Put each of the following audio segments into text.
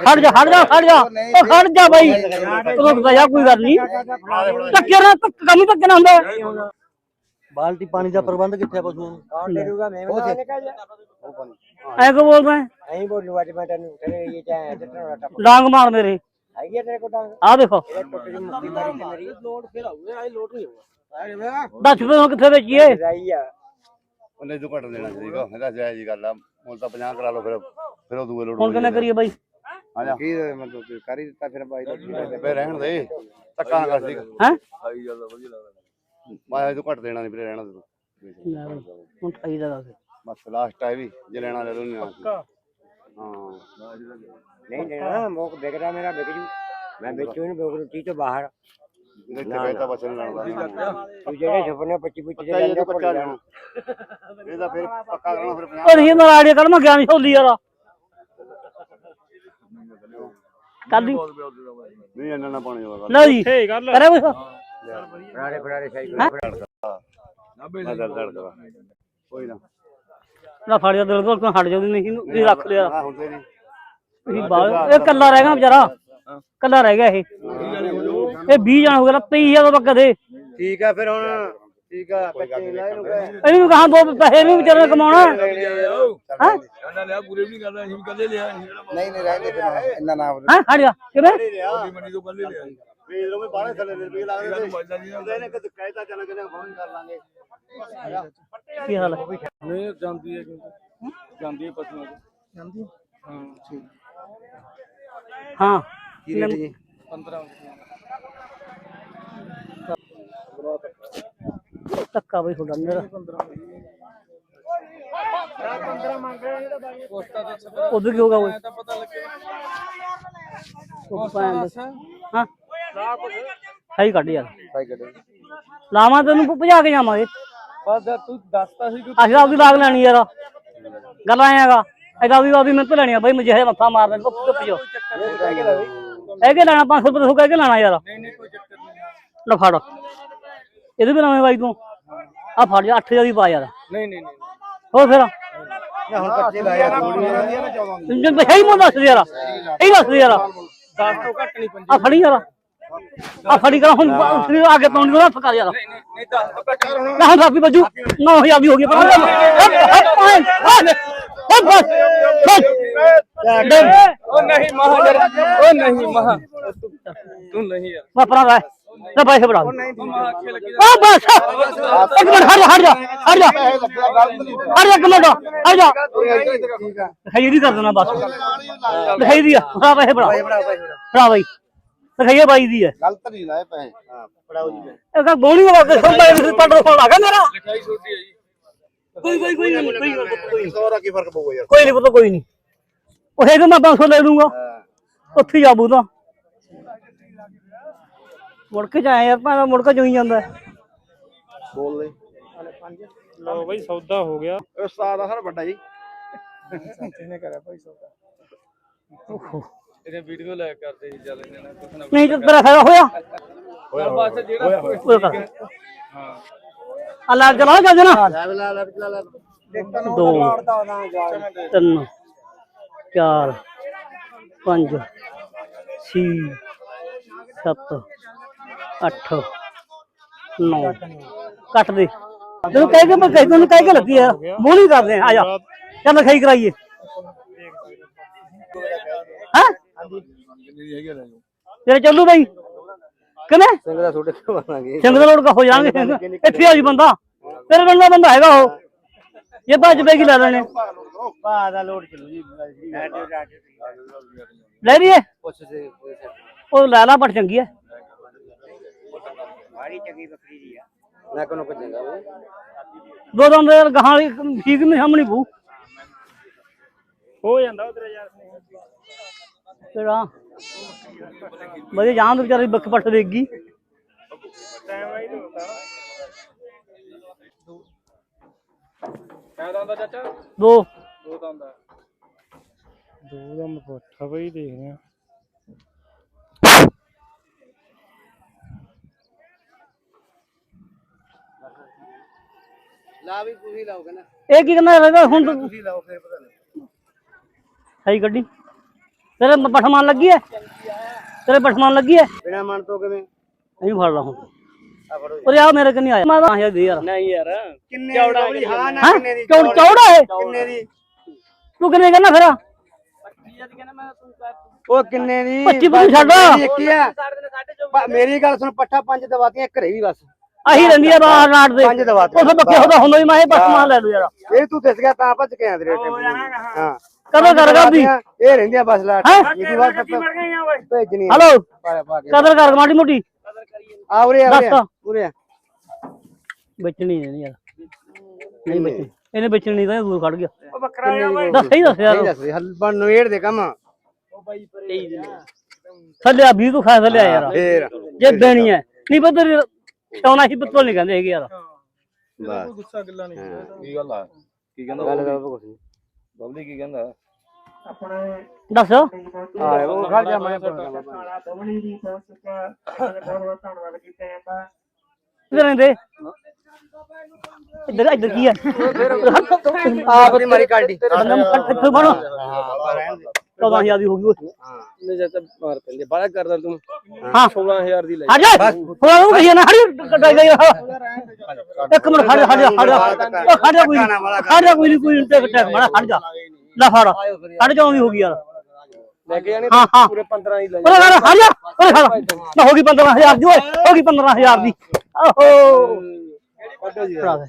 ਖੜ ਜਾ ਖੜ ਜਾ ਖੜ ਜਾ ਉਹ ਖੜ ਜਾ ਬਾਈ ਰੁਕਦਾ ਜਾ ਕੋਈ ਗੱਲ ਨਹੀਂ ਧੱਕੇ ਨਾਲ ਧੱਕ- ਕੰਮ ਹੀ ਧੱਕੇ ਨਾਲ ਹੁੰਦਾ ਬਾਲਟੀ ਪਾਣੀ ਦਾ ਪ੍ਰਬੰਧ ਕਿੱਥੇ ਆ ਪਸ਼ੂਆਂ ਨੂੰ ਕੌਣ ਦੇ ਦੂਗਾ ਮੈਂ ਬਤਾ ਨਿਕਲ ਜਾ ਐ ਕੋ ਬੋਲਦਾ ਹੈ? ਐਂ ਬੋਲੂ ਅੱਜ ਮੈਂ ਤੈਨੂੰ ਤੇਰੇ ਇਹ ਚਾਹ ਟੱਟਣ ਟੱਪ ਡਾਂਗ ਮਾਰ ਮੇਰੇ ਆਈ ਹੈ ਤੇਰੇ ਕੋਲ ਡਾਂਗ ਆ ਦੇਖੋ ਇਹ ਟੁੱਟ ਜੀ ਮੁੱਕੀ ਮਾਰੀ ਤੇ ਮੇਰੀ ਲੋਡ ਫਿਰ ਆਉਗੇ ਆਏ ਲੋਡ ਨਹੀਂ ਦੱਸ ਫਿਰ ਹੁਣ ਕਿੱਥੇ ਵੇਚੀਏ ਰਾਈ ਆ ਉਹਨੇ ਤੋਂ ਘੱਟ ਦੇਣਾ ਚਾਹੀਦਾ ਇਹਦਾ ਜਾਇਜ਼ ਹੀ ਗੱਲ ਆ ਮੁੱਲ ਤਾਂ 50 ਕਰਾ ਲਓ ਫਿਰ ਫਿਰ ਉਹ ਦੂਏ ਲੋੜ ਹੁਣ ਕਿੰਨਾ ਕਰੀਏ ਬਾਈ ਆ ਜਾ। ਕੀ ਮਤਲਬ ਕਰ ਹੀ ਦਿੱਤਾ ਫਿਰ ਬਾਈ ਦਾ ਫਿਰ ਰਹਿਣ ਦੇ ਧੱਕਾ ਨਾ ਕਰ ਠੀਕ। ਹੈ? ਮੈਂ ਇਹ ਤੋਂ ਘੱਟ ਦੇਣਾ ਨਹੀਂ ਵੀਰੇ ਰਹਿਣਾ ਤੂੰ ਹੁਣ ਠਾਈ ਦਾ ਦੱਸ। ਬਸ ਲਾਸਟ ਆ ਇਹ ਵੀ ਜੇ ਲੈਣਾ ਲੈ ਲਓ ਨਹੀਂ ਹਾਂ। ਨਹੀਂ ਲੈਣਾ ਮੋਕ ਵਿਕਦਾ ਮੇਰਾ ਵਿਕ ਜੂ। ਮੈਂ ਵੇਚੂ ਇਹਨੂੰ ਵਿਕ ਤੀ ਤੋਂ ਬਾਹਰ। ਤੇ ਕਹਿਤਾ ਬਸ। ਨਹੀਂ ਲੈਣਾ ਤੂੰ ਜਿਹੜੇ ਸੁਪਨੇ 25 25 ਦੇ ਪੱਕਾ ਇਹ ਤਾਂ ਪੱਕਾ ਲੈਣਾ ਇਹਦਾ ਫਿਰ ਪੱਕਾ ਕਰਨਾ ਫਿਰ 50 ਉਹ ਨਹੀਂ ਨਾ ਆੜੀਆ ਕਰ ਮੈਂ ਗਿਆ ਨਹੀਂ ਹੋਲੀ ਯਾਰ ਕੱਲ ਦੀ। ਨਹੀਂ ਇੰਨਾ ਨਾ ਪਾਣੀ ਹੋਗਾ ਲੈ ਜੀ। ਕਰੇ ਕੁਛ ਫਰਾੜੇ ਫਰਾੜੇ ਸਾਈ ਮੈਂ ਦਰਦ ਕਰਾ ਕੋਈ ਨਾ। ਨਾ ਫੜ ਜਾ ਦਿਲ ਕੋਲ ਤੂੰ ਹਟ ਜਾਉਂਦੀ ਨਹੀਂ ਇਹਨੂੰ ਇਹ ਰੱਖ ਲਿਆ। ਹਾਂ ਹੁੰਦੇ ਨਹੀਂ। ਤੁਸੀਂ ਬਾਹਰ ਇਹ ਕੱਲਾ ਰਹਿ ਗਿਆ ਵਿਚਾਰਾ। ਕੱਲਾ ਰਹਿ ਗਿਆ ਇਹ। ਇਹ 20 ਜਣ ਹੋ ਗਿਆ 23000 ਦਾ ਕਦੇ। ਠੀਕ ਆ ਫਿਰ ਹੁਣ ਠੀਕ ਆ ਬੱਚੇ ਲੈ ਇਹਨੂੰ ਕਹੇ ਇਹਨੂੰ ਕਹਾਂ ਦੋ ਪੈਸੇ ਵੀ ਵਿਚਾਰੇ ਨੇ ਕਮਾਉਣਾ? ਹੈ। ਕਹਿੰਦਾ ਲਿਆ ਪੂਰੇ ਵੀ ਨਹੀਂ ਕਰਦਾ ਅਸੀਂ ਵੀ ਕੱਲੇ ਲਿਆ। ਅਸੀਂ ਕਿਹੜਾ ਨਹੀਂ ਨਹੀਂ ਰਹਿੰਦੇ ਫਿਰ ਇੰਨਾ ਨਾ ਹੈ? ਹਟ ਜਾ। ਕਿਵੇਂ? ਬਾਬੀ ਮੰਡੀ ਤੋਂ ਕੱਲੇ ਲਿਆ। ਅਸੀਂ। ਵੇਚ ਲਓ ਵੀ ਬਾਹਰ ਥੱਲੇ ਦੇ ਰੁਪਏ ਲੱਗਦੇ ਇਹਦਾ ਮਜਦਾ ਨਹੀਂ ਉਹਦੇ ਨੇ ਕਿ ਕਹਿਤਾ ਚੱਲ ਕਿਨੇ ਫੋਨ ਕਰ ਲਾਂਗੇ। ਕੀ ਹਾਲ ਹੈ? ਨਹੀਂ ਜਾਂਦੀ ਹੈ ਕਿਉਂਕਿ ਜਾਂਦੀ ਹੈ ਪਸ਼ੂਆਂ ਦੀ ਜਾਂਦੀ ਹਾਂ? ਠੀਕ। ਹਾਂ। ਕੀ ਰੇਟ ਜੀ? 15 ਧੱਕਾ ਬਈ ਤੁਹਾਡਾ ਮੇਰਾ। ਉਧਰ ਕੀ ਹੋਗਾ ਉਹ ਤਾਂ ਪਤਾ ਲੱਗੇ ਉਹ ਭੈਣ ਹਾਂ? ਸਹੀ ਕੱਢ ਯਾਰ। ਸਾਈ ਕੱਢੋ। ਲਾਵਾਂ ਤੈਨੂੰ ਭਜਾ ਕੇ ਜਾਵਾਂਗੇ ਬਸ ਤੂੰ ਦੱਸਤਾ ਸੀ ਕਿ ਅਸੀਂ ਆਪਦੀ ਲਾਗ ਲੈਣੀ ਯਾਰ। ਗੱਲ ਆਏਗਾ ਇਹਦਾ ਵੀ ਆਪਦੀ ਮਿਹਨਤ ਲੈਣੀ ਆ ਬਈ ਮੁਝੇ ਮੱਥਾ ਮਾਰ ਦੇ ਚੁੱਪ ਚੁੱਪ ਜੋ ਇਹ ਕਿ ਲੈਣਾ 500 ਰੁਪਏ ਤੋਂ ਕਹਿ ਕੇ ਲੈਣਾ ਯਾਰ। ਨਹੀਂ ਨਹੀਂ ਕੋਈ ਚੱਕਰ ਨਹੀਂ। ਫੜ। ਇਹਦੇ ਵੀ ਨਵੇਂ ਬਾਈ ਤੂੰ ਆ ਫੜ ਜਾ 8000 ਦੀ ਪਾ ਯਾਰ ਨਹੀਂ ਨਹੀਂ ਨਹੀਂ ਹੋਰ ਫਿਰ ਹੁਣ ਬੱਚੇ ਲਾਇਆ ਥੋੜੀ ਜੇ ਹੈ ਹੀ ਮੋ ਦੱਸ ਦੇ ਯਾਰ ਇਹ ਦੱਸ ਦੇ ਯਾਰ 10 ਤੋਂ ਘੱਟ ਨਹੀਂ ਪੰਜੀ ਆ ਫੜੀ ਯਾਰ ਆ ਫੜੀ ਕਰ ਹੁਣ ਸਰੀਰ ਅੱਗੇ ਪਾਉਣ ਦੀ ਹੱਥ ਕਰ ਯਾਰ ਨਹੀਂ ਨਹੀਂ 10 ਤੋਂ ਘੱਟ ਨਹੀਂ ਨਾ ਹੁਣ ਰਾਪੀ ਬੱਜੂ 9000 ਦੀ ਹੋ ਗਈ ਪਰ ਬਸ ਉਹ ਨਹੀਂ ਮਹਾ ਯਾਰ ਉਹ ਨਹੀਂ ਮਹਾ ਤੂੰ ਨਹੀਂ ਯਾਰ ਮੈਂ ਪਰਾਂ ਰਹਿ ਨਾ ਪੈਸੇ ਬੜਾ ਤੂੰ ਮਹਾ ਅੱਖੇ ਲੱਗੀ ਆ ਬਸ ਇੱਕ ਮਿੰਟ ਹਟ ਜਾ ਹਟ ਜਾ ਹਟ ਜਾ ਹਟ ਜਾ ਇੱਕ ਮਿੰਟ ਹਟ ਜਾ ਲਿਖਾਈ ਦੀ ਕਰ ਦੇਣਾ ਬਸ ਲਿਖਾਈ ਦੀ ਆ ਫੜਾ ਪੈਸੇ ਬੜਾ ਫੜਾ ਬਾਈ ਲਿਖਾਈਏ ਬਾਈ ਦੀ ਹੈ ਗਲਤ ਨਹੀਂ ਲਾਏ ਪੈਸੇ ਹਾਂ ਫੜਾਓ ਜੀ ਇਹ ਤਾਂ ਗੋਣੀ ਵਾਲਾ ਕੇ ਸੌਦਾ ਇਹ ਪਟਰ ਫੋਨ ਲੱਗਾ ਮੇਰਾ ਲਿਖਾਈ ਛੋਟੀ ਹੈ ਜੀ ਕੋਈ ਕੋਈ ਕੋਈ ਨਹੀਂ ਕੋਈ ਗੱਲ ਨੀ, ਕੋਈ ਨੀ। 100 ਦਾ ਕੀ ਫ਼ਰਕ ਪਊਗਾ ਯਾਰ ਕੋਈ ਨਹੀਂ ਪਤਾ ਕੋਈ ਨਹੀਂ ਉਹ ਹੈਗਾ ਮੈਂ 500 ਲੈ ਲੂੰਗਾ ਉੱਥੇ ਹੀ ਆਬੂ ਤਾਂ ਮੁੜ ਕੇ ਜਾਏ ਯਾਰ ਭਾਵੇਂ ਮੁੜ ਕੇ ਜੋਈ ਜਾਂਦਾ। ਬੋਲ ਦੇ। ਲੋ ਬਈ ਸੌਦਾ ਹੋ ਗਿਆ। ਉਸਤਾਦ ਆ ਸਰ ਵੱਡਾ ਜੀ। ਇਹਨੇ ਕਰਿਆ ਭਾਈ ਸੌਦਾ ਇਹਨੇ ਵੀਡੀਓ ਲਾਇਕ ਕਰਦੇ ਜੀ ਚੱਲ ਇਹਨਾਂ ਕੁਛ ਨਾ ਨਹੀਂ ਤੇ ਤੇਰਾ ਫਾਇਦਾ ਹੋਇਆ? ਕੁਛ ਬਸ ਜਿਹੜਾ ਕਰ ਹਾਂ। ਅੱਲਾ ਚਲਾ ਜਾ ਜਨਾ। ਲੈ ਲੈ ਲੈ ਲੈ ਲੈ ਦੋ ਤਿੰਨ ਚਾਰ ਪੰਜ ਛੇ ਸੱਤ ਅੱਠ, ਨੌ। ਕੱਟ ਦੇ। ਤੈਨੂੰ ਕਹਿ ਕੇ ਮੈਂ ਕਹਿ ਤੈਨੂੰ ਕਹਿ ਕੇ ਲੱਗੀ ਆ, ਮੂੰਹ ਨਹੀਂ ਕਰਦੇ। ਆ ਜਾ। ਚੱਲ ਲਿਖਾਈ ਕਰਾਈਏ। ਹਾਂ? ਜਿਹੜੀ ਹੈਗੀ ਲੈ ਜਾਓ ਤੇਰੇ ਚੱਲੂ ਬਈ। ਕਿਵੇਂ? ਸੰਗਦਾ ਛੋਟੇ ਖਵਾਵਾਂਗੇ ਸਿੰਘ ਦਾ ਲੋੜ ਕਾ ਹੋ ਜਾਣਗੇ। ਇੱਥੇ ਆ ਜੀ ਬੰਦਾ। ਤੇਰੇ ਪਿੰਡ ਦਾ ਬੰਦਾ ਹੈਗਾ ਉਹ। ਇਹ ਭੱਜ ਪੈ ਲੈ ਲੈਣੇ। ਪਾ ਦਾ ਲੋਡ ਚਲੂ ਜੀ ਲੈ ਲਈਏ। ਪੁੱਛ ਸੇ ਉਹ ਲੈ ਲਾ ਬੜ ਚੰਗੀ ਹੈ ਮਾੜੀ ਚੰਗੀ ਬੱਕਰੀ ਦੀ ਆ। ਨਾ ਕੋਨੋਂ ਭੱਜੇਗਾ ਉਹ ਦੋ ਦੰਦ ਯਾਰ ਗਾਹਾਂ ਵਾਲੀ ਠੀਕ ਨਹੀਂ ਸਾਹਮਣੀ ਪੂ ਹੋ ਜਾਂਦਾ ਉਧਰ ਯਾਰ। ਕਿਹੜਾ? ਵਧੀਆ ਜਾਨ ਤੋਂ ਵਿਚਾਰੀ ਬੱਕ ਪੱਟ ਦੇਗੀ ਟਾਈਮ ਆਈ ਤਾਂ ਹੁੰਦਾ। ਕਾਹਦਾ ਹੁੰਦਾ ਚਾਚਾ? ਦੋ। ਦੋ ਦਾ ਹੁੰਦਾ। ਦੋ ਦਾ ਮਪੋਠਾ ਬਈ ਦੇਖਦੇ ਆ ਲਾ ਵੀ ਤੁਸੀਂ ਲਾਓਗੇ ਨਾ। ਇਹ ਕੀ ਕਹਿੰਦਾ ਹੁਣ ਤਾਂ ਤੁਸੀਂ ਲਾਓ ਫਿਰ ਪਤਾ ਨਹੀਂ ਸਹੀ ਗੱਡੀ। ਤੇਰੇ ਪਠਮਾਨ ਲੱਗੀ ਹੈ ਤੇਰੇ ਪਠਮਾਨ ਲੱਗੀ ਹੈ ਬਿਨਾ ਮਨ ਤੋਂ ਕਿਵੇਂ? ਨਹੀਂ ਫੜ ਲਾ ਹੁਣ। ਉਰੇ ਆ ਮੇਰੇ ਕੰਨੀ ਆਇਆ। ਮੈਂ ਤਾਂ ਆਇਆ ਦੇ ਯਾਰ। ਨਹੀਂ ਯਾਰ। ਕਿੰਨੇ ਚੌੜਾ ਦੀ ਹਾਂ ਨਾ? ਕਿੰਨੇ ਦੀ? ਚੌੜ ਚੌੜਾ। ਹੈ? ਕਿੰਨੇ ਦੀ? ਤੂੰ ਕਿੰਨੇ ਕਹਿੰਦਾ ਫਿਰ? ਉਹ ਕਿੰਨੇ ਦੀ? ਪੱਚੀ ਪੱਚੀ ਛੱਡ। ਮੇਰੀ ਇੱਕ ਹੀ ਆ ਪ- ਮੇਰੀ ਗੱਲ ਸੁਣ ਪੱਠਾ ਪੰਜ ਦਵਾਤੀਆਂ ਘਰੇ ਵੀ ਬਸ। ਆਹੀ ਰਹਿੰਦੀ ਆ ਬਾਹਰ ਨਾਟ ਦੇ। ਪੰਜ ਦਵਾ ਤੇ। ਉਹ ਬੱਕੇ ਹੁੰਦਾ ਹੁੰਦਾ ਵੀ ਮੈਂ ਇਹ ਪਠਮਾਨ ਲੈ ਲੂ ਯਾਰ। ਇਹ ਤੂੰ ਦਿਸ ਗਿਆ ਤਾਂ ਭੱਜ ਕੇ ਆਂਦੇ ਟੈਂਪੂ ਹਾਂ ਕਦੋਂ ਕਰ ਕਰਦੀ ਇਹ ਰਹਿੰਦੀਆਂ ਬਸ ਲਾਟ ਹੈਂ? ਇਹਦੀ ਬਾਤ ਭੇਜਣੀ ਆ। ਹਲੋ? ਪਾ ਪਾ ਕੇ। ਕਦਰ ਕਰ ਮਾੜੀ ਮੋਟੀ। ਆ ਉਰੇ ਆ ਉਰੇ ਆ, ਦੱਸ। ਉਰੇ ਆ। ਵੇਚਣੀ ਨਹੀਂ ਯਾਰ। ਨਹੀਂ ਵੇਚਣੀ। ਇਹਨੇ ਵੇਚਣੀ ਨਹੀਂ ਤਾਂ ਇਹ ਦੂਰ ਖੜ ਗਿਆ। ਉਹ ਬੱਕਰਾ ਦੱਸ ਸਹੀ ਦੱਸ ਯਾਰ। ਨਹੀਂ ਦੱਸ ਹਲ ਬਣ ਨਵੇੜ ਦੇ ਕੰਮ। ਥੱਲੇ ਆ 20 ਤੋਂ ਖਾ ਥੱਲੇ ਆ ਯਾਰ। ਫੇਰ। ਜੇ ਦੇਣੀ ਹੈ। ਨਹੀਂ ਪਤਾ ਸੌਣਾ ਹੀ ਪੱਤਲ ਨਹੀਂ ਕਹਿੰਦੇ ਹੈਗੇ ਯਾਰ। ਬਸ। ਗੁੱਸਾ ਗਿੱਲਾ ਨਹੀਂ। ਕੀ ਗੱਲ ਆ? ਕੀ ਕਹਿੰਦਾ ਗੱਲ ਦਾ ਕੁਛ ਨਹੀਂ। ਬਬਲੀ ਕੀ ਕਹਿੰਦਾ? ਦੱਸ। ਆ ਉਹ ਖੜ ਜਾ ਮੈਂ ਕਿਧਰ ਦੇ ਇੱਧਰ ਇੱਧਰ ਕੀ ਹੈ ਆਪ ਦੀ ਮਾਰੀ ਕਾਲਡੀ ਬੰਦਾ ਕਿੱਥੇ ਬਣ। ਰਹਿਣ ਦੇ। 14000 ਦੀ ਹੋ ਗਈ ਓਏ ਨੇ ਜਦ ਤੱਕ ਮਾਰ ਪੈਂਦੇ ਬਾਲਾ ਕਰਦਾ ਤੂੰ ਹਾਂ 16000 ਦੀ ਲੈ ਹਟ ਜਾ ਹੁਣ ਉਹ ਕਹੀਏ ਨਾ ਹਟ ਕਟਾ ਗਈ ਇੱਕ ਮਿੰਟ ਖੜ ਜਾ ਖੜ ਜਾ ਖੜ ਜਾ ਉਹ ਖੜ ਜਾ ਕੋਈ ਨੀ। ਖੜ ਜਾ ਕੋਈ ਨਹੀਂ ਕੋਈ ਟੈਕ ਟੈਕ ਮਾੜਾ ਖੜ ਜਾ ਲੈ ਫੜ ਖੜ ਜਾ ਆਉਂਦੀ ਹੋ ਗਈ ਯਾਰ ਲੈ ਕੇ ਜਾਣੇ ਹਾਂ ਹਾਂ ਪੂਰੇ 15 ਦੀ ਲੈ ਉਹ ਖੜ ਖੜ ਜਾ ਉਹ ਖੜ ਨਾ ਹੋ ਗਈ 15000 ਦੀ ਓਏ ਹੋ ਗਈ 15000 ਦੀ ਆਹੋ ਭਰਾ ਦੇ।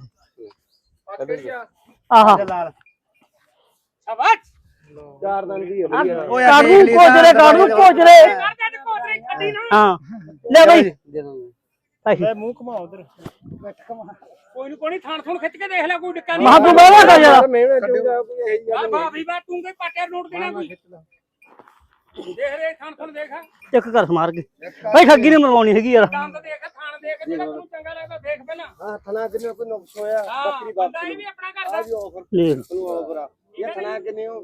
ਆਹਾ ਚਾਰ ਦਿਨ ਦੀ ਓਏ ਕਾੜ ਨੂੰ ਕੋਚਰੇ ਕਾੜ ਨੂੰ ਕੋਚਰੇ ਹਾਂ। ਲੈ ਬਈ। ਪੈਸੇ ਮੂੰਹ ਘੁਮਾ ਉਧਰ। ਕੋਈ ਨੂੰ ਕੋਈ ਥਾਣ ਥੁਣ ਖਿੱਚ ਕੇ ਦੇਖ ਲੈ ਕੋਈ ਡਿੱਕਾ ਮਹਾ ਤੂੰ ਬਾਵਾ ਕਰ ਯਾਰ ਮੇਵੇਂ ਚੁਗਾ ਕੋਈ ਇਹੀ ਆ ਭਾਬੀ ਬਾ ਤੂੰ ਕੋਈ ਪਾਟਿਆ ਨੋਟ ਦੇਣਾ ਕੋਈ? ਦੇਖ ਰੇ ਥਾਣ ਥੁਣ ਦੇਖ। ਇੱਕ ਘਰ ਸਮਾਰ ਕੇ। ਬਈ ਠੱਗੀ ਨਹੀਂ ਮਰਵਾਉਣੀ ਹੈਗੀ ਯਾਰ। ਦੰਦ ਦੇਖ ਥਾਣ ਦੇਖ ਜਿਹੜਾ ਤੈਨੂੰ ਚੰਗਾ ਲੱਗਦਾ ਦੇਖ ਪਹਿਲਾਂ। ਹਾਂ ਥਣਾ ਕਿੰਨੇ ਕੋਈ ਨੁਕਸ ਹੋਇਆ ਹਾਂ ਬੰਦਾ ਇਹ ਵੀ ਆਪਣਾ ਕਰਦਾ ਲੈ। ਨੂੰ ਆਫਰ ਇਹ ਥਣਾ ਕਿੰਨੇ ਹੋ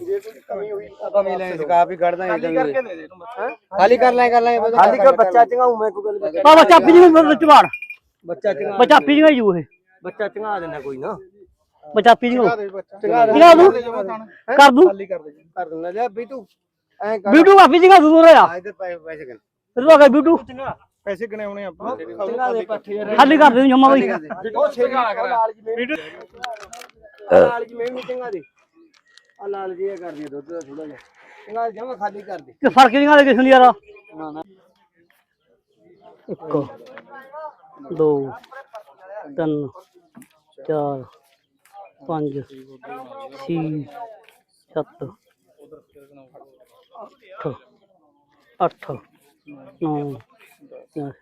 ਜੇ ਕੋਈ ਕਮੀ ਹੋਈ ਕਮੀ ਲੈ ਸਕਾਪ ਹੀ ਕੱਢ ਦਾਂਗੇ ਕਰਕੇ ਦੇ ਦੇ ਤੂੰ ਖਾਲੀ ਕਰ ਲੈ ਕਰ ਲੈ ਖਾਲੀ ਕਰ ਬੱਚਾ ਚੰਗਾਉ ਮੈਂ ਕੋਈ ਗੱਲ ਬਾਬਾ ਚਾਪੀ ਜੀ ਵਿੱਚ ਵਾੜ ਬੱਚਾ ਚੰਗਾ ਬਚਾਪੀ ਜੀ ਜੂ ਇਹ। ਬੱਚਾ ਚੰਗਾ ਦੇਣਾ ਕੋਈ ਨਾ। ਬਚਾਪੀ ਜੀ ਦੇ ਬੱਚਾ। ਚੰਗਾ ਚੰਗਾ ਦੂੰ ਕਰ ਦੂੰ। ਖਾਲੀ ਕਰ ਦੇ ਕਰ ਦਿੰਦਾ ਜਾ ਵੀ ਤੂੰ ਐ ਕਰ। ਬੀਟੂ ਕਾਫੀ ਜਗ੍ਹਾ ਦੂਰ ਰਿਹਾ ਆ ਇੱਧਰ ਪੈਸੇ ਆਪਾਂ? ਚੰਗਾ ਦੇ ਪੱਠੇ ਖਾਲੀ ਕਰ ਦੇ ਜਮਾ ਬਈ ਉਹ ਛੇਗਾ ਲਾਲ ਜੀ ਮੈਂ ਲਾਲ ਜੀ ਮੈਂ ਚੰਗਾ ਦੇ। ਆ ਲਾਲ ਜੀ ਇਹ ਕਰ ਦੀ ਦੁੱਧ ਦਾ ਥੋੜਾ ਜਿਹਾ। ਚੰਗਾ ਜਮਾ ਖਾਲੀ ਕਰ ਦੇ। ਕਿ ਫ਼ਰਕ ਨਹੀਂ ਆ ਕਿਸੇ ਨੂੰ ਯਾਰ। ਇੱਕ ਦੋ ਤਿੰਨ ਚਾਰ ਪੰਜ ਛੇ ਸੱਤ ਅੱਠ ਅੱਠ ਨੌ ਦਸ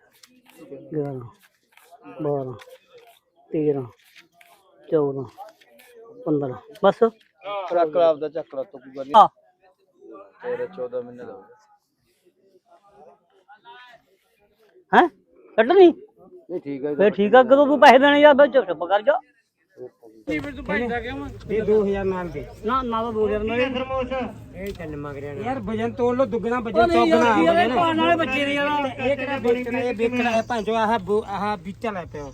ਗਿਆਰਾਂ ਬਾਰਾਂ ਤੇਰਾਂ ਚੌਦਾਂ ਪੰਦਰਾਂ। ਬਸ। ਰੱਖ ਲਾ ਆਪਦਾ ਚੱਕ ਲਾ ਤੂੰ ਕੋਈ ਗੱਲ ਆ ਤੇਰੇ 14 ਮਹੀਨੇ ਦਾ। ਹੈ? ਕੱਢਣੀ? ਨਹੀਂ ਠੀਕ ਹੈ ਫੇਰ ਠੀਕ ਆ ਕਦੋਂ ਤੂੰ ਪੈਸੇ ਦੇਣੇ ਯਾਰ ਬਈ ਚੁੱਪ ਕਰ ਜਾ। ਕੀ ਫਿਰ ਤੂੰ ਪੈਸਾ ਕਿਉਂ ਇਹ 2000 ਨਾਲ ਦੇ। ਨਾ ਨਾ ਤਾਂ 2000 ਮੇਰੇ ਇਹ ਚੱਲ ਮੰਗ ਰਿਹਾ ਯਾਰ ਵਜਨ ਤੋੜ ਲੋ ਦੁੱਗਣਾ ਵਜਨ ਨਹੀਂ ਯਾਰ ਪਾਣ ਵਾਲੇ ਬੱਚੇ ਨੇ ਯਾਰ। ਇਹ ਕਿਹੜਾ ਵੇਚਣਾ ਇਹ ਵੇਚਣਾ ਹੈ ਭਾਂਜੋ ਆਹ ਆਹ ਬੀਚਾ ਲੈ ਪਿਓ।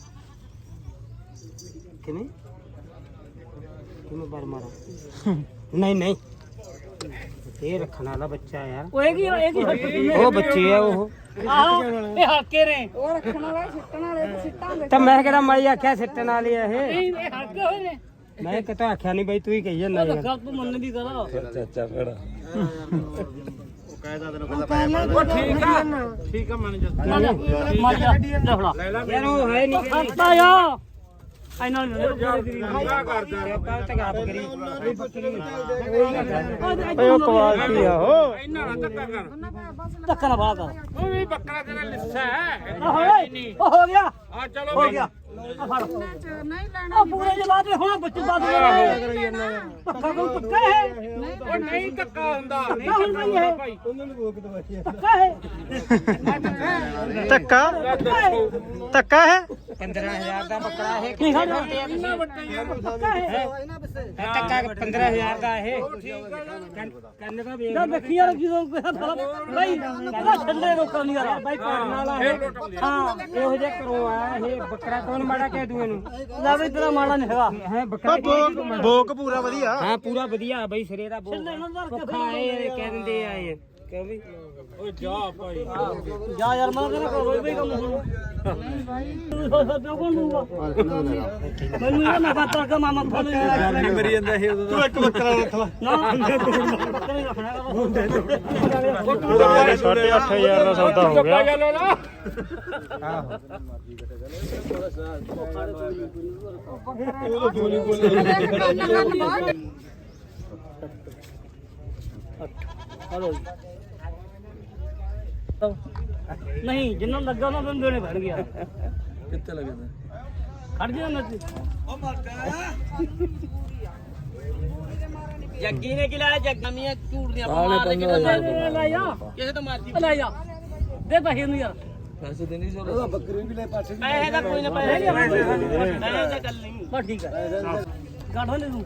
ਕਿਵੇਂ? ਕਿਵੇਂ ਬਾਰ ਮਾਰਾ ਨਹੀਂ ਨਹੀਂ ਇਹ ਰੱਖਣ ਵਾਲਾ ਬੱਚਾ ਯਾਰ ਉਹ ਇਹ ਕੀ ਇਹ ਕੀ ਹੱਟ ਉਹ ਬੱਚੇ ਆ ਉਹ ਆਹੋ ਇਹ ਹਲਕੇ ਨੇ ਤਾਂ ਮੈਂ ਕਿਹੜਾ ਮਾਈ ਆਖਿਆ ਸਿੱਟਣ ਵਾਲੀ ਆ ਇਹ ਨਹੀਂ ਇਹ ਹਲਕੇ ਹੋਏ ਨੇ ਮੈਂ ਕਿਤਾ ਆਖਿਆ ਨਹੀਂ ਬਈ ਤੂੰ ਹੀ ਕਹੀ ਜਾਂਦਾ ਯਾਰ ਗੱਲ ਤੂੰ ਮੰਨ ਵੀ ਕਰ ਚਾਚਾ ਫੜਾ ਮਾਰ ਜਾ ਲੈ ਫੜਾ ਯਾਰ ਉਹ ਹੈ ਨਹੀਂ ਖੱਤਾ ਆ ਇਹਨਾਂ ਨੇ ਗਲਤ ਗਾਪ ਕਰੀ ਉਹ ਕੁਆਲਿਟੀ ਆ ਉਹ ਇੰਨਾ ਨਾ ਧੱਕਾ ਕਰ ਧੱਕਾ ਨਾ ਬਾਹਰ ਕਰ ਉਹ ਵੀ ਬੱਕਰਾ ਤੇਰਾ ਲਿੱਸਾ ਹੈ ਆ ਹੋਏ ਉਹ ਹੋ ਗਿਆ ਆ ਚਲੋ ਹੋ ਗਿਆ ਆ ਫੜ ਉਹ ਪੂਰੇ ਜਵਾਬ ਦੇ ਹੁਣ ਬੱਚੇ ਬਾਦ ਪੱਕਾ ਕੋਈ ਪੱਕਾ ਹੈ? ਉਹ ਨਹੀਂ ਧੱਕਾ ਹੁੰਦਾ ਪੱਕਾ ਹੁਣ ਨਹੀਂ ਹੈ। ਭਾਈ ਪੱਕਾ ਹੈ। ਧੱਕਾ? ਧੱਕਾ ਹੈ? 15000 ਦਾ ਬੱਕਰਾ ਇਹ ਕੀ ਖੜਾ ਪੱਕਾ ਹੈ। ਟੱਕਾ 15000 ਦਾ ਇਹ। ਕੰਨ ਦਾ ਵੇਖ ਨਾ ਵੇਖੀ ਯਾਰ ਜਦੋਂ ਬਈ ਬੜਾ ਛੱਲੇ ਲੋਕਾਂ ਨੂੰ ਯਾਰ ਬਾਈ ਕਰਨ ਵਾਲਾ ਹੈ ਹਾਂ ਇਹੋ ਜਿਹਾ ਕਰੋ ਆ ਇਹ ਬੱਕਰਾ ਕੌਣ ਕੌਣ ਮਾੜਾ ਕਹਿ ਦੂ ਇਹਨੂੰ। ਲੈ ਬਈ ਤੇਰਾ ਮਾੜਾ ਨਹੀਂ ਹੈਗਾ। ਹੈ ਬੱਕਰਾ ਬੋਕ ਪੂਰਾ ਵਧੀਆ। ਹਾਂ ਪੂਰਾ ਵਧੀਆ ਬਈ ਸਿਰੇ ਦਾ ਬੋਲ ਭੁੱਖਾ ਕਹਿ ਦਿੰਦੇ ਆਏ। ਕਿਉਂ ਵੀ? ਜਾ ਯਾਰ ਮੈਂ ਕਹਿੰਦਾ ਕਰੋ ਬਈ ਕੰਮ ਹੁਣ ਕੌਣ ਦੂਗਾ ਮੈਨੂੰ ਇਹ ਨਾ ਪਤਾ ਕਿ ਮਾਮਾ ਫੋਨ ਨਹੀਂ ਮਰੀ ਜਾਂਦਾ ਇਹ ਉਦੋਂ ਤੂੰ ਇੱਕ ਬੱਕਰਾ ਰੱਖ ਲੈ। ਨਾ ਬੱਕਰਾ ਹੀ ਰੱਖਣਾ ਸਾਢੇ 8000 ਦਾ ਸੌਦਾ ਹੋ ਗਿਆ। ਨਹੀਂ ਜਿੰਨਾ ਲੱਗਾ ਉਹਨਾਂ ਨੂੰ ਦੇਣੇ ਪੈਣਗੇ ਯਾਰ ਕਿੱਥੇ ਲੱਗਦਾ ਖੜ ਜਾ ਮੈਂ ਜੱਗੀ ਨੇ ਕੀ ਲਾਇਆ? ਜੱਗਾਮੀਆਂ ਝੂੜਦੀਆਂ ਆਲੇ ਪੰਗਾ ਲੈ ਜਾ ਕਿਸੇ ਤੋਂ ਮਰਜ਼ੀ ਲੈ ਜਾ ਦੇ ਪੈਸੇ ਨੂੰ ਯਾਰ। ਪੈਸੇ ਦੇਣੀ ਸੋ ਬੱਕਰੀ ਵੀ ਲੈ ਪਾਸੇ ਪੈਸੇ ਦਾ ਕੋਈ ਨਾ ਪੈਸੇ ਪੈਸੇ ਦਾ ਗੱਲ ਨਹੀਂ। ਬਸ ਠੀਕ ਹੈ ਕੱਢ ਲੈ ਤੂੰ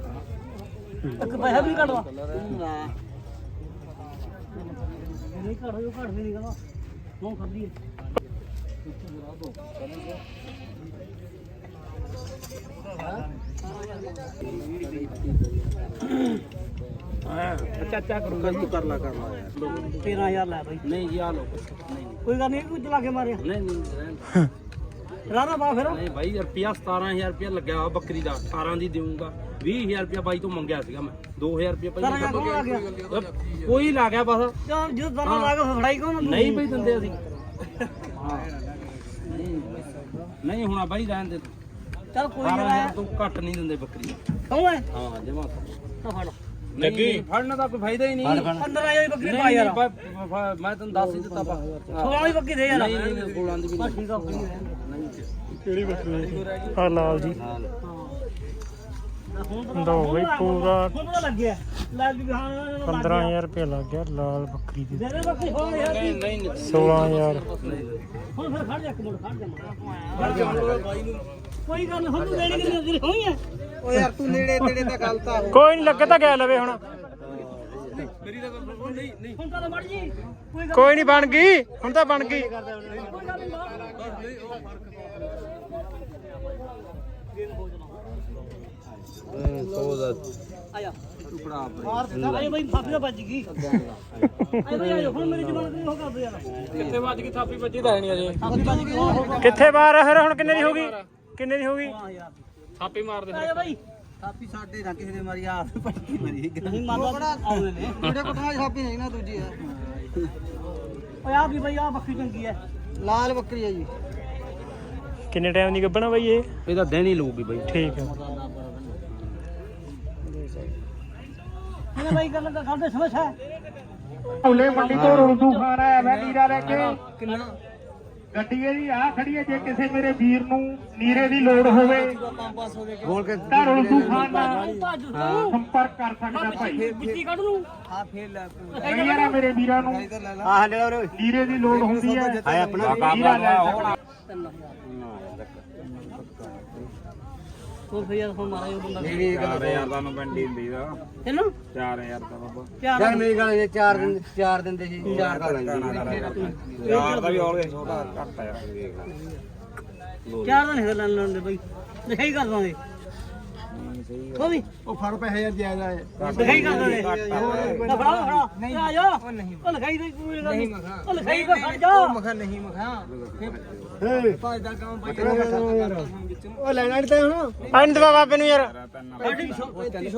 ਇੱਕ ਪੈਸਾ ਵੀ ਕੱਢਵਾ ਨਹੀਂ ਕੱਢ ਜੋ ਕੱਢ ਨਹੀਂ ਕਹਦਾ ਹੁਣ ਖੱਦੀ ਚਾਚਾ ਕਰੂਗਾ ਤੂੰ ਕਰ ਲਾ ਕਰ ਲਾ। ਯਾਰ 13000 ਲੈ ਬਈ। ਨਹੀਂ ਜੀ ਆ ਲੋ ਕੋਈ ਗੱਲ ਨਹੀਂ ਕੋਈ ਚਲਾ ਕੇ ਮਾਰਿਆ। ਨਹੀਂ ਨਹੀਂ ਰਾਣਾ ਬਾ ਫਿਰ। ਨਹੀਂ ਭਾਈ ਰੁਪਿਆ 17000 ਰੁਪਿਆ ਲੱਗਿਆ ਬੱਕਰੀ ਦਾ। 18 ਦੀ ਦੇਊਂਗਾ। 20000 ਰੁਪਿਆ ਬਾਈ ਤੋਂ ਮੰਗਿਆ ਸੀਗਾ ਮੈਂ। 2000 ਰੁਪਿਆ ਸਾਰਾ ਭਾਈ ਕੌਣ ਆ ਗਿਆ। ਕੋਈ ਲਾ ਗਿਆ ਬਸ। ਯਾਰ ਜਦੋਂ ਦਰਾਂ ਲਾ ਕੇ ਫੜਾਈ ਕੌਣ ਨਹੀਂ ਬਈ ਦਿੰਦੇ ਅਸੀਂ। ਨਹੀਂ ਨਹੀਂ ਹੋਣਾ ਬਾਈ ਰਹਿਣ ਦੇ ਚੱਲ ਕੋਈ ਗੱਲ 12000 ਤੋਂ ਘੱਟ ਨਹੀਂ ਦਿੰਦੇ ਬੱਕਰੀ। ਕੌਣ ਹੈ ਹਾਂ ਜਮਾ। ਤਾਂ ਫੜ। ਨਹੀਂ ਫੜਨ ਦਾ ਕੋਈ ਫਾਇਦਾ ਹੀ ਨਹੀਂ। 15000 ਦੀ ਬੱਕਰੀ ਪਾ ਨਹੀਂ ਯਾਰ। ਨਹੀਂ, ਮੈਂ ਤੈਨੂੰ ਦੱਸ ਹੀ ਦਿੱਤਾ ਬਾ 16 ਦੀ ਬੱਕਰੀ ਦੇ ਯਾਰ। ਨਹੀਂ ਨਹੀਂ ਨਹੀਂ, ਕੋਲਾਂ ਦੀ ਵੀ ਬਸ ਨਹੀਂ। ਨਹੀਂ ਕਿਹੜੀ ਬੱਕਰੀ? ਆ ਲਾਲ ਜੀ। ਹਾਂ। ਦੋ ਬਈ ਪੂਰਾ ਹੁਣ ਤਾਂ ਲੱਗਿਆ। ਲੈ ਵੀ ਹਾਂ 15000 ਰੁਪਏ ਲੱਗ ਗਿਆ ਲਾਲ ਬੱਕਰੀ ਦੇ। ਦੇ ਦੇ ਬੱਕਰੀ ਹੋ ਯਾਰ ਨਹੀਂ ਨਹੀਂ ਨਹੀਂ। 16000 ਹੁਣ ਫਿਰ ਖੜ ਜਾ ਇੱਕ ਮਿੰਟ ਖੜ ਜਾ। ਕੋਈ ਗੱਲ ਨਹੀਂ ਹੁਣ ਤੂੰ ਦੇਣੀ ਕਿੰਨੀ ਤੇਰੀ ਹੋਈ ਹੈ ਓ ਯਾਰ ਤੂੰ ਨੇੜੇ ਤੇੜੇ ਤਾਂ ਗੱਲ ਤਾਂ ਕੋਈ ਨਹੀਂ ਲੱਗੇ ਤਾਂ ਗਿਆ ਲਵੇ ਹੁਣ। ਹੁਣ ਤਾਂ ਮੜ ਜੀ। ਕੋਈ ਨਹੀਂ ਬਣ ਗਈ। ਹੁਣ ਤਾਂ ਬਣ ਗਈ। ਕੋਈ ਆਇਆ। ਟੁਕੜਾ ਬਈ ਵੱਜ ਗਈ। ਬਈ ਹੁਣ ਮੇਰੀ ਤੇ ਹੋ ਕਿੱਥੇ ਵੱਜ ਗਈ ਥਾਪੀ ਵੱਜੀ ਤਾਂ ਨਹੀਂ ਅਜੇ। ਫਾਫੀ ਵੱਜ ਗਈ। ਹੋ ਹੋ ਕਿੱਥੇ ਬਾਹਰ ਫਿਰ ਹੁਣ ਕਿੰਨੇ ਦੀ ਹੋ ਗਈ? ਕਿੰਨੇ ਦੀ ਹੋ ਗਈ? ਹਾਂ ਥਾਪੀ ਮਾਰ ਦੇ। ਆਇਆ ਬਈ। ਸਾਪੀ ਸਾਡੇ ਨਾ ਕਿਸੇ ਦੇ ਮਾਰੀ ਆਪ ਪੱਟੀ ਮਰੀ। ਨਹੀਂ ਮੰਨਦਾ ਆਉਂਦੇ ਨੇ। ਜਿਹੜੇ ਕੋਟਾ ਸਾਪੀ ਨਹੀਂ ਨਾ ਦੂਜੀ ਆ। ਓਏ ਆ ਵੀ ਬਈ ਆ ਬੱਕਰੀ ਚੰਗੀ ਹੈ ਲਾਲ ਬੱਕਰੀ ਆ ਜੀ। ਕਿੰਨੇ ਟਾਈਮ ਦੀ ਗੱਬਣਾ ਬਈ ਇਹ? ਇਹਦਾ ਦਿਨ ਹੀ ਲਊਗੀ ਬਈ। ਠੀਕ ਹੈ ਇਹਨੇ ਬਈ ਗੱਲ ਕਰ ਕਰਦੇ ਸਮਝ ਹੈ। ਹੌਲੇ ਮੰਡੀ ਤੋਂ ਰੁਲਦੂ ਖਾਨ ਆਇਆ ਮੈਂ ਨੀਰਾ ਲੈ ਕੇ। ਕਿੰਨਾ? ਗੱਡੀ ਇਹਦੀ ਆ ਖੜੀ ਹੈ ਜੇ ਕਿਸੇ ਮੇਰੇ ਵੀਰ ਨੂੰ ਨੀਰੇ ਦੀ ਲੋੜ ਹੋਵੇ ਬੋਲ ਕੇ ਤਾਂ ਰੁਲਦੂ ਖਾਨ ਨਾਲ ਸੰਪਰਕ ਕਰ ਸਕਦਾ ਭਾਈ। ਮਿੱਟੀ ਕੱਢ ਲੂੰ। ਆ ਫੇਰ ਲੈ ਮੇਰੇ ਵੀਰਾਂ ਨੂੰ। ਆ ਹੰਡੇ ਉਰੇ। ਨੀਰੇ ਦੀ ਲੋੜ ਹੁੰਦੀ ਹੈ। ਆਇਆ ਆਪਣਾ। ਲੈ ਹੋਰ ਫਿਰ ਯਾਰ ਹੁਣ ਮਾਰਾ ਇਹ ਬੰਦਾ ਮੇਰੀ ਗੱਲ ਯਾਰ ਤੁਹਾਨੂੰ ਬੰਡੀ ਹੁੰਦੀ ਦਾ ਇਹਨੂੰ 4000 ਦਾ ਬਾਬਾ। ਪਿਆਰ ਯਾਰ ਮੇਰੀ ਗੱਲ ਇਹ ਚਾਰ ਦਿਨ ਚਾਰ ਦਿਨ ਦੇ ਸੀ ਚਾਰ ਦਾ ਯਾਰ। ਦਾ ਵੀ ਆਲਵੇ ਛੋਟਾ ਘੱਟ ਆ ਯਾਰ ਦੇਖ ਚਾਰ ਦਿਨ ਹੈਗਾ ਲੈਣ ਲੈਣ ਦੇ ਬਈ। ਲਿਖਾਈ ਕਰ ਦਾਂਗੇ ਉਹ ਵੀ। ਉਹ ਫੜ ਪੈਸੇ ਯਾਰ ਜਾਇਜ਼ ਆ। ਲਿਖਾਈ ਕਰ ਦਾਂਗੇ ਨਾ ਫੜਾ ਫੜਾ ਨਹੀਂ। ਆ ਜਾ ਉਹ ਨਹੀਂ ਉਹ ਲਿਖਾਈ ਦੇ ਕੋਈ ਗੱਲ ਨਹੀਂ ਉਹ ਲਿਖਾਈ ਕਰ ਫੜ ਜਾ ਮਖਾ ਨਹੀਂ ਮਖਾ। ਭਾਜ ਦਾ ਕੰਮ ਭਾਈ ਉਹ ਲੈਣਾ ਨਹੀਂ ਤਾਂ ਹੁਣ। ਪਾਣੀ ਦਵਾ ਬਾਬੇ ਨੂੰ ਯਾਰ। ਸਾਡੀ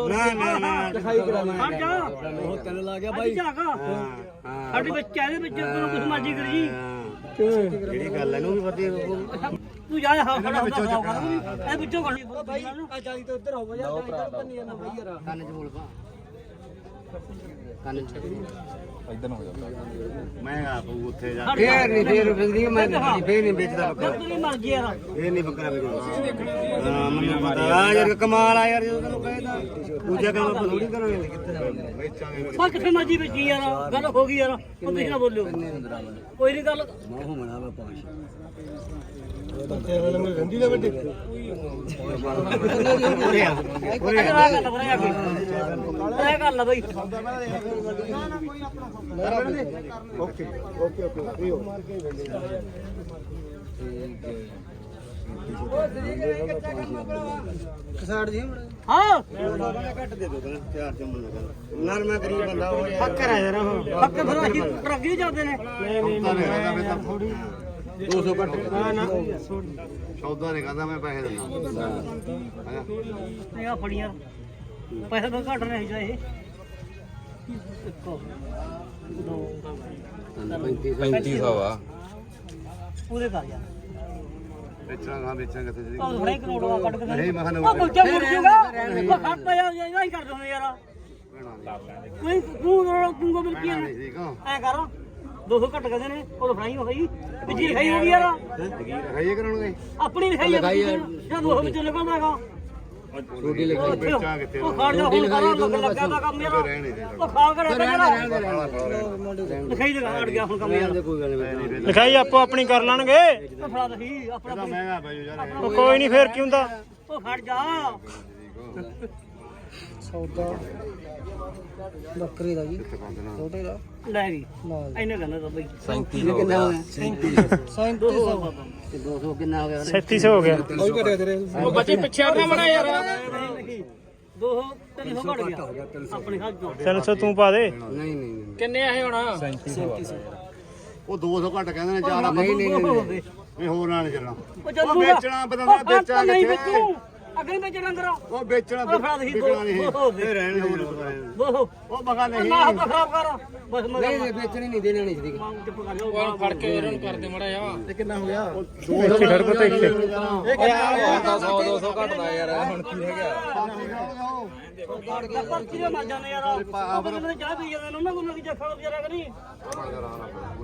ਨਾ ਨਾ ਨਾ ਦਿਖਾਈ ਕਰਾਣਾ ਫੜ ਜਾ। ਉਹ ਤੈਨੂੰ ਲਾ ਗਿਆ ਬਾਈ। ਝਾਕਾ ਸਾਡੀ ਬੱਚਾ ਇਹਦੇ ਵਿੱਚ ਕੋਈ ਕੁਝ ਮਰਜ਼ੀ ਕਰੀ ਜੀ ਜਿਹੜੀ ਗੱਲ ਇਹਨੂੰ ਵੀ ਪਤਾ ਤੂੰ ਜਾ ਹਾਂ ਖੜਾ ਹੋ ਜਾ ਇਹ ਵਿੱਚੋਂ ਕੱਢ ਭਾਈ ਆ ਚਾਲੀ ਤੋਂ ਉੱਧਰ ਹੋਵੇ ਯਾਰ ਤੋਂ ਨਹੀਂ ਜਾਂਦਾ ਭਾਈ ਯਾਰ। ਕੰਨ ਚ ਬੋਲ ਪਾ ਕੰਨ ਚ ਇਦਾਂ ਹੋ ਜਾਂਦਾ ਮੈਂ ਆਪ ਉੱਥੇ ਜਾ ਫੇਰ ਨਹੀਂ ਫੇਰ ਬਿੰਦੀ ਮੈਂ ਫੇਰ ਨਹੀਂ ਵੇਚਦਾ ਬੱਕਰਾ। ਤੇਰੀ ਮਰਜ਼ੀ ਯਾਰ ਇਹ ਨਹੀਂ ਬੱਕਰਾ ਵੇਚਦਾ। ਹਾਂ ਮੈਨੂੰ ਪਤਾ। ਆ ਯਾਰ ਕਮਾਲ ਆ ਯਾਰ ਜਦੋਂ ਤੈਨੂੰ ਕਹਿੰਦਾ ਦੂਜਾ ਕੰਮ ਆਪਾਂ ਥੋੜੀ ਕਰਾਂਗੇ। ਕਿੱਥੇ ਜਾਵਾਂਗੇ ਮੈਂ ਕਿੱਥੇ ਮਰਜ਼ੀ ਵਿੱਚ ਯਾਰ ਗੱਲ ਹੋ ਗਈ ਯਾਰ। ਉਹ ਤੁਸੀਂ ਨਾ ਬੋਲਿਓ। ਕੋਈ ਨਹੀਂ ਗੱਲ ਮੋਹ ਮਨਾਵਾ ਪਾਸ਼ ਆ ਆ ਆ ਕਸਾੜ ਦੀ ਹਾਂ ਘੱਟ ਦੇ ਦੋ ਕਹਿੰਦਾ ਚਾਰ ਦਾ ਕਹਿੰਦਾ ਨਰਮਾ ਗਰੀਬ ਬੰਦਾ ਉਹ ਯਾਰ ਫੱਕਰ ਹੈ ਜਰਾ ਪੱਕੇ ਫਿਰ ਅਸੀਂ ਰੱਗੀ ਜਾਂਦੇ ਨੇ ਨਹੀਂ ਕਹਿੰਦਾ ਮੈਂ ਤਾਂ ਥੋੜੀ 200 ਘੱਟ ਨਾ ਨਾ ਸੌਦਾ ਨਹੀਂ। ਕਹਿੰਦਾ ਮੈਂ ਪੈਸੇ ਦਿੰਦਾ ਇਹ ਆ ਫੜੀਆਂ। ਪੈਸੇ ਤਾਂ ਘੱਟ ਨਹੀਂ ਚਾਹੇ। ਇੱਕੋ ਦੋ 3500 ਆ। ਪੂਰੇ ਕਰ ਯਾਰ। ਵੇਚਣਾ ਕਹਾਂ ਵੇਚਾਂਗੇ ਕਿੱਥੇ ਜੀ ਉਹ ਬੜੇ ਕਰੋੜ ਦਾ ਕੱਢ ਕੇ ਨਹੀਂ ਮੈਂ ਉਹ ਬੱਚਾ ਮੁੜ ਜੂਗਾ? ਉਹ ਖਾਤਾ ਯਾਰ ਇਹ ਹੀ ਕਰ ਦਿੰਦੇ ਯਾਰ। ਕੋਈ ਤੂੰ ਤੂੰ ਕੋ ਮਿਲ ਕੀ ਐ ਕਰ। 200 ਘੱਟ ਕਰਦੇ ਨੇ ਉਹ ਫੜਾਈ ਹੋ ਗਈ ਬਿਜਲੀ ਖਾਈ ਹੋ ਗਈ ਯਾਰ ਖਾਈਏ ਕਰਨਗੇ ਆਪਣੀ ਲਿਖਾਈ ਹੈ ਜਦ ਉਹ ਵਿੱਚ ਨਿਕਲਦਾਗਾ ਛੋਟੀ ਲਿਖਾਈ ਵੇਚਾਂ ਕਿੱਥੇ? ਉਹ ਖਾੜ ਜਾ ਹੁਣ ਲੱਗ ਲੱਗਾ ਦਾ ਕੰਮ ਦੇ ਉਹ ਖਾ ਕੇ ਰਹਿ ਲਿਖਾਈ ਦੇ ਅੜ ਗਿਆ ਹੁਣ ਕੰਮ ਯਾਰ। ਲਿਖਾਈ ਆਪੋ ਆਪਣੀ ਕਰ ਲੈਣਗੇ। ਉਹ ਫੜਾ ਦਹੀ ਆਪਣਾ ਮਹਿੰਗਾ ਪਈ ਯਾਰ ਉਹ ਕੋਈ ਨਹੀਂ ਫੇਰ ਕੀ ਹੁੰਦਾ? ਉਹ ਖੜ ਜਾ। ਸੌਦਾ। ਬੱਕਰੀ ਦਾ ਜੀ। ਛੋਟੇ ਦਾ। ਲੈ ਵੀ। ਇਹਨੇ ਕਹਿੰਦਾ ਤਾਂ ਬਈ। 200 ਕਿੰਨਾ ਹੋ ਗਿਆ? 3700 ਹੋ ਗਿਆ? ਉਹ ਬੱਚੇ ਪਿੱਛੇ ਆ ਮੜਾ ਯਾਰ। ਦੋ ਤਿੰਨ ਸੌ ਘੜ ਗਿਆ। ਆਪਣੇ ਹੱਥ ਤੋਂ 300 ਤੂੰ ਪਾ ਦੇ। ਨਹੀਂ ਨਹੀਂ ਕਿੰਨੇ ਆ ਇਹ ਹੁਣ ਉਹ 200 ਘੱਟ ਕਹਿੰਦੇ ਨੇ ਚਾਰ ਨਹੀਂ ਨਹੀਂ ਨਹੀਂ ਹੋਰ ਨਾਲ ਚੱਲਣਾ ਉਹ ਵੇਚਣਾ ਪਤਾ ਨਾ ਵੇਚਾਂ ਨਹੀਂ ਕਿੱਥੇ ਵੇਚੂ ਅੱਗੇ ਵੇਚ ਡੰਗਰਾ ਉਹ ਵੇਚਣਾ ਉਹ ਫੜਾ ਦਹੀ ਵਿਕਣਾ ਨਹੀਂ। ਦੋ ਦੇ ਇਹ ਰਹਿਣ ਦੇ ਦੋ ਉਹ ਮਗਾ ਨਹੀਂ। ਨਾ ਖਰਾਬ ਕਰ। ਬਸ ਮਗਾ ਨਹੀਂ ਵੇਚਣੀ ਨਹੀਂ ਦੇਣੀ ਨਹੀਂ ਸੀ। ਜਾ ਫੜ ਕੇ ਇਹਨਾਂ ਨੂੰ ਕਰਦੇ ਮੜਾ ਜਾ ਕਿੰਨਾ ਹੋ ਗਿਆ? ਇੱਥੇ ਖੜ ਪੁੱਤ ਇੱਥੇ 100 200 ਘਟਦਾ ਯਾਰ। ਹੁਣ ਕੀ ਰਹਿ ਗਿਆ ਪਰਚੀ ਦੇ ਮਰ ਜਾਂਦੇ ਯਾਰ। ਆਪਣੇ ਨੇ ਚਾਹ ਪੀ ਜਾਂਦੇ ਨੇ ਉਹਨਾਂ ਕੋਲ ਕੀ ਜੱਖਾ ਵਿਚਾਰਾ ਕਰੀ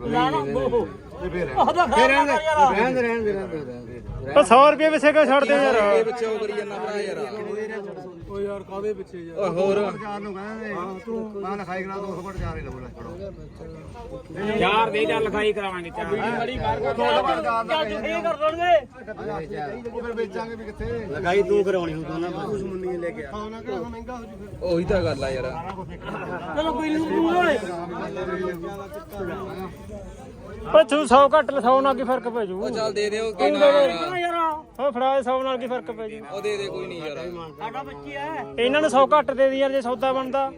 ਨਾ ਉਹ ਨਾ ਰਹਿਣ ਦੇ। ਰਹਿਣ ਦੇ ਰਹਿਣ ਦੇ, ਰਹਿਣ ਦੇ 100 ਰੁਪਏ ਵਿਸੇ ਕੋ ਛੱਡ ਦੇ ਯਾਰ? ਪਿੱਛੇ ਉਹ ਕਰੀ ਜਾਂਦਾ ਭਰਾ ਯਾਰ। ਓ ਯਾਰ ਕਾਦੇ ਪਿੱਛੇ ਯਾਰ? ਓਏ ਹੋਰ। ਚਾਰ ਨੂੰ ਕਹਿੰਦੇ ਤੂੰ ਮੈਂ ਲਿਖਾਈ ਕਰਾ 200 ਘੱਟ ਚਾਰ ਹੀ ਲਵੋ ਲੈ ਫੜੋ ਯਾਰ ਦੇ ਜਾ ਲਿਖਾਈ ਕਰਾਵਾਂਗੇ ਚਾਰ। ਇਹ ਕਰ ਦੇਣਗੇ। ਉਹ ਫਿਰ ਵੇਚਾਂਗੇ ਵੀ ਕਿੱਥੇ? ਲਗਾਈ ਤੂੰ ਕਰਾਉਣੀ ਹੁੰਦਾ ਨਾ। ਕੁਝ ਮੁੰਨੀ ਲੈ ਕੇ ਆ। ਉਹੀ ਤਾਂ ਗੱਲ ਆ ਯਾਰ। ਚਲੋ ਕੋਈ ਨਹੀਂ ਤੂੰ ਓਏ ਤੂੰ 100 ਘੱਟ 100 ਨਾਲ ਕੀ ਫ਼ਰਕ ਪੈ ਜੂ? ਉਹ ਚੱਲ ਦੇ ਦੇ ਉਹ ਕੋਈ ਨਾ ਯਾਰ। ਯਾਰ? ਉਹ ਫੜਾ 100 ਨਾਲ ਕੀ ਫ਼ਰਕ ਪੈ ਜੂ? ਉਹ ਦੇ ਦੇ ਕੋਈ ਨਹੀਂ ਯਾਰ। ਸਾਡਾ ਬੱਚੀ ਹੈ ਇਹਨਾਂ ਨੂੰ 100 ਘੱਟ ਦੇ ਦੀ ਯਾਰ ਜੇ ਸੌਦਾ ਬਣਦਾ।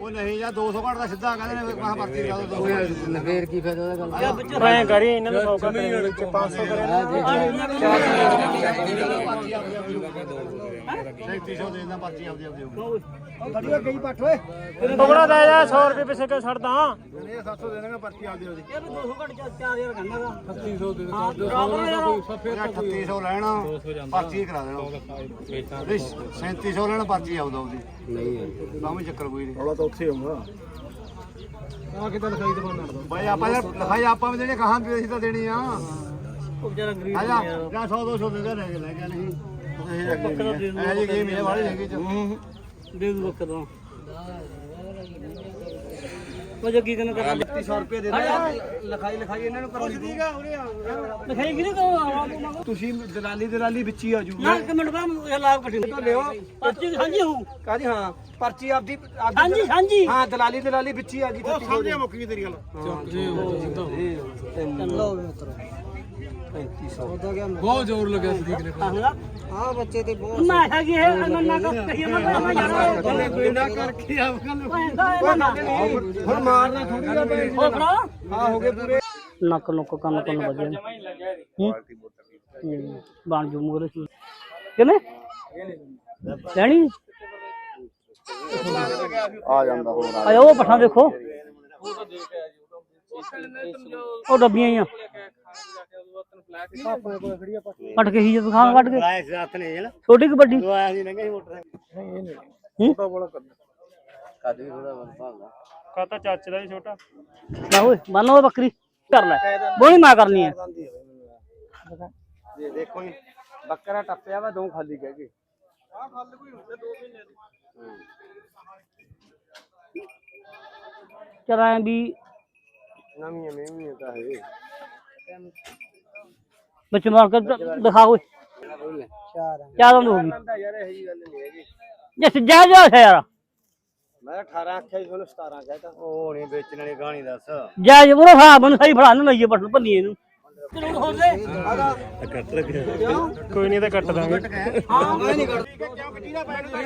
ਉਹ ਨਹੀਂ ਜਾਂ 200 ਘੱਟ ਦਾ ਸਿੱਧਾ ਕਹਿੰਦੇ ਨੇ ਮੈਂ ਭਰਤੀ ਕਰਾ ਦੋ। ਫੇਰ ਕੀ ਫਾਇਦਾ ਉਹਦਾ ਗੱਲ? ਐਂ ਕਰੀ ਇਹਨਾਂ ਨੂੰ 100 ਘੱਟ ਦੇ ਵਿੱਚ 500 ਕਰੇ। 3700 ਦੇ ਦਿੰਦਾ ਪਰਚੀ ਆਪਦੀ ਆਪਦੀ ਹੋਊਗੀ ਟੁਕੜਾ ਦੇ ਜਾ 100 ਰੁਪਏ ਵਿਸੇ ਕੋ ਛੱਡਦਾ? ਇਹ 700 ਦੇ ਦੇਣਗੇ ਪਰਚੀ ਆਪਦੀ ਆਪਦੀ ਇਹ 200 ਘੱਟ ਚਾ- ਚਾਰ ਹਜ਼ਾਰ 3600 ਦੇ ਹਾਂ 3800 ਲੈਣਾ ਪਰਚੀ ਕਰਾ ਦੇਣਾ 3700 ਲੈਣਾ ਪਰਚੀ ਆਉਦਾ ਉਹਦੀ ਨਹੀਂ ਤਾਂ ਵੀ ਚੱਕਰ ਕੋਈ ਨਹੀਂ ਰੌਲਾ ਤਾਂ ਉੱਥੇ ਆਉਂਗਾ ਆ ਕਿਤੇ ਲਿਖਾਈ ਦਵਾਨਾ ਬਾਈ ਆਪਾਂ ਯਾਰ ਲਿਖਾਈ ਆਪਾਂ ਵੀ ਦੇਣੀ ਕਹਾਂ ਵੀ ਅਸੀਂ ਤਾਂ ਦੇਣੀ ਆ ਉਹ ਵਿਚਾਰਾ ਗਰੀਬ ਆ ਜਾ 100 200 ਦੇ ਦੇ ਲੈ ਕੇ ਲੈ ਗਿਆ ਨਹੀਂ ਇਹ ਅੱਗੇ ਇਹ ਜੀ ਗੇਮ ਇਹ ਵਾਲੀ ਹੈਗੀ ਚ ਦੇ ਦੂ ਵਕਤ ਤੋਂ ਉਹ ਜੱਗੀ ਕਿਨ ਕਰ 300 ਰੁਪਏ ਦੇ ਦੇ ਲਿਖਾਈ ਲਿਖਾਈ ਇਹਨਾਂ ਨੂੰ ਕਰਾਉਣੀ ਲਿਖਾਈ ਕਿਨੇ ਕੋ ਆਵਾ ਤੁਸੀਂ ਦਲਾਲੀ ਦਲਾਲੀ ਵਿੱਚ ਹੀ ਆ ਜੂ ਨਾ ਇੱਕ ਮਿੰਟ ਬਾਅਦ ਇਹ ਲਾਭ ਕੱਟੀ ਤੋਂ ਲਿਓ ਪਰਚੀ ਹਾਂ ਆਪਦੀ ਹਾਂ ਦਲਾਲੀ ਦਲਾਲੀ ਵਿੱਚ ਹੀ ਆ ਗਈ ਉਹ ਸਮਝਿਆ ਮੁੱਕ ਗਈ ਤੇਰੀ ਗੱਲ ਲਓ ਮਿੱਤਰੋ 3500 ਉਹਦਾ ਗਿਆ ਬਹੁਤ ਜ਼ੋਰ ਲੱਗਿਆ ਸੀ ਨੇ ਆਹਲਾ ਆ ਬੱਚੇ ਤੇ ਬਹੁਤ ਮੈਂ ਹੈਗੀ ਇਹ ਨੰਨਾ ਕਰ ਕਹੀ ਮੈਂ ਮੈਂ ਯਾਰ ਬਿਨਾ ਕਰਕੇ ਆਪ ਗੱਲ ਪੈਂਦਾ ਹੁਣ ਮਾਰਨਾ ਥੋੜੀ ਆ ਬਈ ਉਹ ਫੜਾ ਹਾਂ ਹੋ ਗਏ ਪੂਰੇ ਨੱਕ ਨੁੱਕ ਕੰਨ ਕੰਨ ਵੱਜੇ ਹੂੰ ਹੂੰ, ਬਣ ਜੂ ਮੂਰੇ ਕਿਵੇਂ ਲੈਣੀ ਆ ਜਾਂਦਾ ਹੋਰ ਆਇਆ ਉਹ ਪਠਾ ਦੇਖੋ ਉਹ ਡੱਬੀਆਂ ਹੀ ਆ ਕੱਟ ਕੇ ਹੀ ਜਦ ਖਾਂ ਕੱਟ ਕੇ। ਆਇਆ ਸੀ ਹੱਥ ਨੇ ਜਲ ਛੋਟੀ ਕਿ ਵੱਡੀ? ਆਇਆ ਸੀ ਲੰਘਿਆ ਸੀ ਮੋਟਰਸਾਈਕਲ। ਕੱਦ ਵੀ ਥੋੜਾ ਭਾਲਦਾ ਕਾਤਾ ਚਾਚੇ ਦਾ ਵੀ ਛੋਟਾ। ਨਾ ਓਏ ਬੰਨ ਓਏ ਬੱਕਰੀ ਕਰ ਲੈ। ਬੋਣੀ ਮੈਂ ਕਰਨੀ ਹੈ ਇਹ ਦੇਖੋ ਜੀ ਬੱਕਰਾ ਟੱਪਿਆ ਵਾ ਦੋ ਖਾਲੀ ਕਹਿ ਕੇ। ਚਰਾਂ ਵੀ ਨਵੀਆਂ ਮੇਵੀਆਂ ਤਾਂ ਹੈ। ਵਿੱਚ ਮਾਰ ਕੇ ਦ- ਦਿਖਾ ਓਏ। ਚਾਰ ਆ। ਚਾਰ ਦੰਦ ਹੋ ਗਈ। ਤਾਂ ਯਾਰ ਇਹ ਜੀ ਗੱਲ ਨਹੀਂ ਹੈਗੀ ਜੇ ਸੱਜਾ ਜਾ ਹੈ ਯਾਰ ਮੈਂ 18 ਆਖਿਆ ਸੀ ਤੁਹਾਨੂੰ 17 ਕਹਿਤਾ। ਉਹ ਨਹੀਂ ਵੇਚਣ ਵਾਲੀ ਕਹਾਣੀ ਦੱਸ। ਜਾ ਜੇ ਉਹ ਹਾਂ ਮੈਨੂੰ ਸਹੀ ਫੜਾ ਨੂੰ ਲਈਏ ਬਟਨ ਭੰਨੀਏ ਨੂੰ ਜ਼ਰੂਰ ਹੋ ਜੇ ਕੋਈ ਨਹੀਂ ਤਾਂ ਕੱਟ ਦਾਂਗੇ। ਹਾਂ ਮੈਂ ਨਹੀਂ ਕਰਦਾ